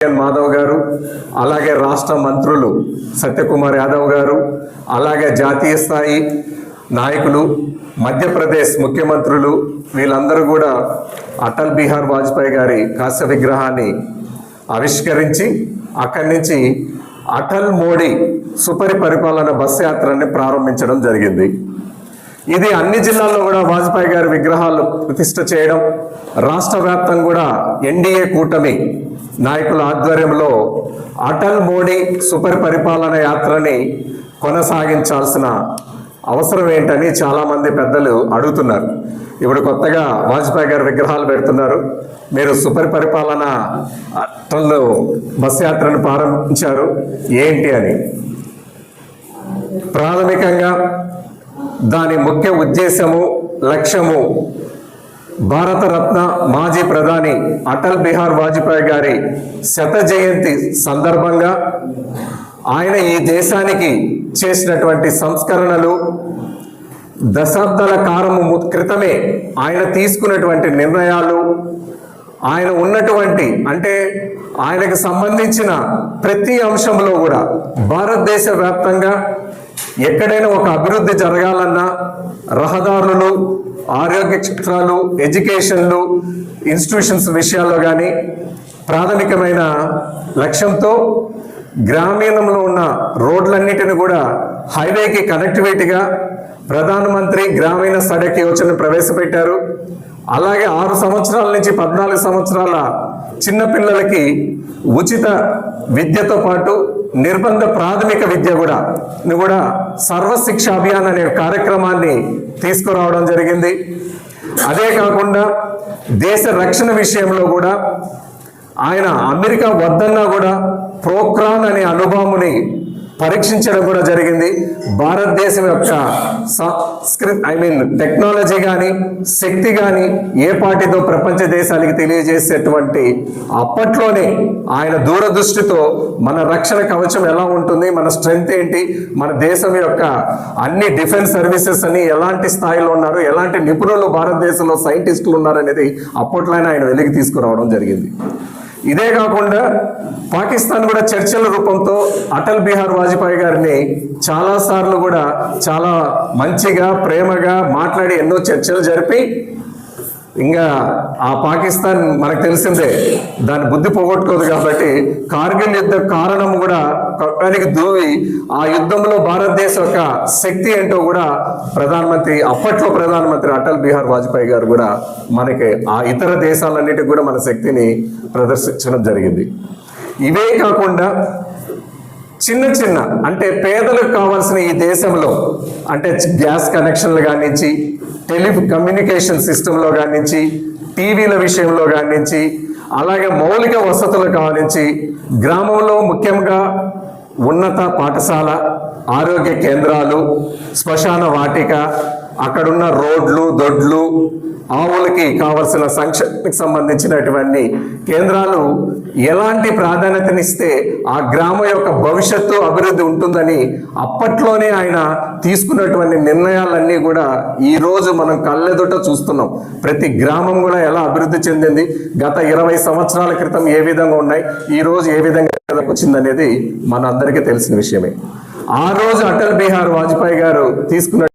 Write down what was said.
ఎన్ మాధవ్ గారు అలాగే రాష్ట్ర మంత్రులు సత్యకుమార్ యాదవ్ గారు అలాగే జాతీయ స్థాయి నాయకులు మధ్యప్రదేశ్ ముఖ్యమంత్రులు వీళ్ళందరూ కూడా అటల్ బిహార్ వాజ్పేయి గారి కాస్య విగ్రహాన్ని ఆవిష్కరించి అక్కడి నుంచి అటల్ మోడీ సుపరి పరిపాలన బస్ యాత్రని ప్రారంభించడం జరిగింది. ఇది అన్ని జిల్లాల్లో కూడా వాజ్పేయి గారి విగ్రహాలు ప్రతిష్ట చేయడం రాష్ట్ర వ్యాప్తంగా కూడా ఎన్డీఏ కూటమి నాయకుల ఆధ్వర్యంలో అటల్ మోడీ సుపరి పరిపాలన యాత్రని కొనసాగించాల్సిన అవసరం ఏంటని చాలామంది పెద్దలు అడుగుతున్నారు. ఇప్పుడు కొత్తగా వాజ్పేయి గారి విగ్రహాలు పెడుతున్నారు. మీరు సుపరి పరిపాలన అటల్లో బస్ యాత్రను ప్రారంభించారు. ఏంటి అని? ప్రాథమికంగా దాని ముఖ్య ఉద్దేశము లక్ష్యము భారతరత్న మాజీ ప్రధాని అటల్ బిహార్ వాజ్పేయి గారి శత జయంతి సందర్భంగా ఆయన ఈ దేశానికి చేసినటువంటి సంస్కరణలు దశాబ్దాల కాలము క్రితమే ఆయన తీసుకున్నటువంటి నిర్ణయాలు ఆయన ఉన్నటువంటి అంటే ఆయనకు సంబంధించిన ప్రతి అంశంలో కూడా భారతదేశ వ్యాప్తంగా ఎక్కడైనా ఒక అభివృద్ధి జరగాలన్నా రహదారులు ఆరోగ్య క్షేత్రాలు ఎడ్యుకేషన్లు ఇన్స్టిట్యూషన్స్ విషయాల్లో కానీ ప్రాథమికమైన లక్ష్యంతో గ్రామీణంలో ఉన్న రోడ్లన్నిటిని కూడా హైవేకి కనెక్టివిటీగా ప్రధానమంత్రి గ్రామీణ సడక్ యోజన ప్రవేశపెట్టారు. అలాగే ఆరు సంవత్సరాల నుంచి పద్నాలుగు సంవత్సరాల చిన్నపిల్లలకి ఉచిత విద్యతో పాటు నిర్బంధ ప్రాథమిక విద్య కూడా కూడా సర్వశిక్ష అభియాన్ అనే కార్యక్రమాన్ని తీసుకురావడం జరిగింది. అదే కాకుండా దేశ రక్షణ విషయంలో కూడా ఆయన అమెరికా వద్దన్నా కూడా ప్రోక్రాన్ అనే అనుభవముని పరీక్షించడం కూడా జరిగింది. భారతదేశం యొక్క సంస్కృతి ఐ మీన్ టెక్నాలజీ కానీ శక్తి కానీ ఏ పార్టీతో ప్రపంచ దేశానికి తెలియజేసేటువంటి అప్పట్లోనే ఆయన దూరదృష్టితో మన రక్షణ కవచం ఎలా ఉంటుంది మన స్ట్రెంగ్త్ ఏంటి మన దేశం యొక్క అన్ని డిఫెన్స్ సర్వీసెస్ అని ఎలాంటి స్థాయిలో ఉన్నారు ఎలాంటి నిపుణులు భారతదేశంలో సైంటిస్టులు ఉన్నారనేది అప్పట్లోనే ఆయన వెలికి తీసుకురావడం జరిగింది. ఇదే కాకుండా పాకిస్తాన్ కూడా చర్చల రూపంతో అటల్ బిహార్ వాజ్పేయి గారిని చాలా సార్లు కూడా చాలా మంచిగా ప్రేమగా మాట్లాడి ఎన్నో చర్చలు జరిపి ఇంకా ఆ పాకిస్తాన్ మనకు తెలిసిందే దాని బుద్ధి పోగొట్టుకోదు కాబట్టి కార్గిల్ యుద్ధ కారణం కూడా కొట్టడానికి దూవి ఆ యుద్ధంలో భారతదేశం యొక్క శక్తి ఏంటో కూడా ప్రధానమంత్రి అప్పట్లో ప్రధానమంత్రి అటల్ బిహార్ వాజ్పేయి గారు కూడా మనకి ఆ ఇతర దేశాలన్నిటికి కూడా మన శక్తిని ప్రదర్శించడం జరిగింది. ఇవే కాకుండా చిన్న చిన్న అంటే పేదలకు కావాల్సిన ఈ దేశంలో అంటే గ్యాస్ కనెక్షన్లు కానించి టెలి కమ్యూనికేషన్ సిస్టంలో కానించి టీవీల విషయంలో కానించి అలాగే మౌలిక వసతులు కానించి గ్రామంలో ముఖ్యంగా ఉన్నత పాఠశాల ఆరోగ్య కేంద్రాలు శ్మశాన వాటిక అక్కడున్న రోడ్లు దొడ్లు ఆవులకి కావలసిన సంక్షేమకి సంబంధించినటువంటి కేంద్రాలు ఎలాంటి ప్రాధాన్యతనిస్తే ఆ గ్రామం యొక్క భవిష్యత్తు అభివృద్ధి ఉంటుందని అప్పట్లోనే ఆయన తీసుకున్నటువంటి నిర్ణయాలన్నీ కూడా ఈ రోజు మనం కళ్ళెదుట చూస్తున్నాం. ప్రతి గ్రామం కూడా ఎలా అభివృద్ధి చెందింది గత ఇరవై సంవత్సరాల క్రితం ఏ విధంగా ఉన్నాయి ఈ రోజు ఏ విధంగా వచ్చిందనేది మన అందరికీ తెలిసిన విషయమే. ఆ రోజు అటల్ బిహార్ వాజ్పేయి గారు తీసుకున్న